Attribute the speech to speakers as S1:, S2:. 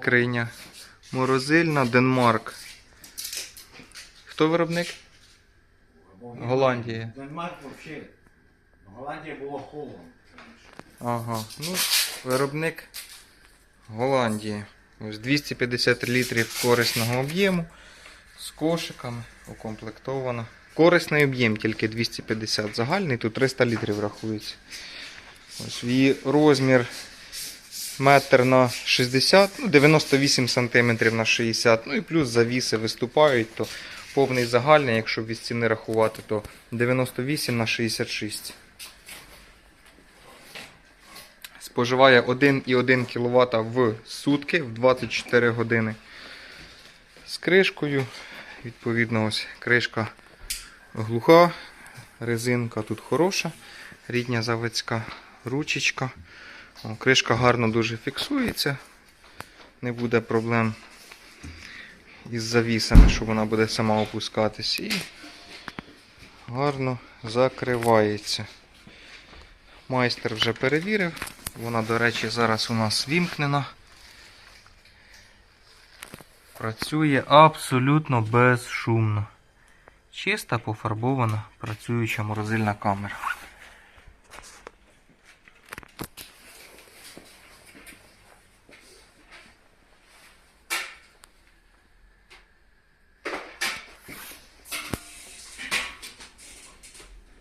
S1: скриня. Морозильна Денмарк. Хто виробник? Голландія.
S2: Денмарк взагалі. Голландія була холодно.
S1: Ага. Ну, виробник Голландії. Ось 250 літрів корисного об'єму. З кошиками укомплектовано. Корисний об'єм тільки 250 загальний, тут 300 літрів рахується. Ось її розмір метр на 60, ну 98 см на 60, ну і плюс завіси виступають, то повний загальний, якщо від стіни рахувати, то 98 на 66. Споживає 1,1 кВт в сутки в 24 години. З кришкою. Відповідно, ось кришка глуха, резинка тут хороша, рідня заводська ручечка. Кришка гарно дуже фіксується. Не буде проблем із завісами, що вона буде сама опускатись. І гарно закривається. Майстер вже перевірив. Вона, до речі, зараз у нас вімкнена. Працює абсолютно безшумно. Чиста пофарбована працююча морозильна камера.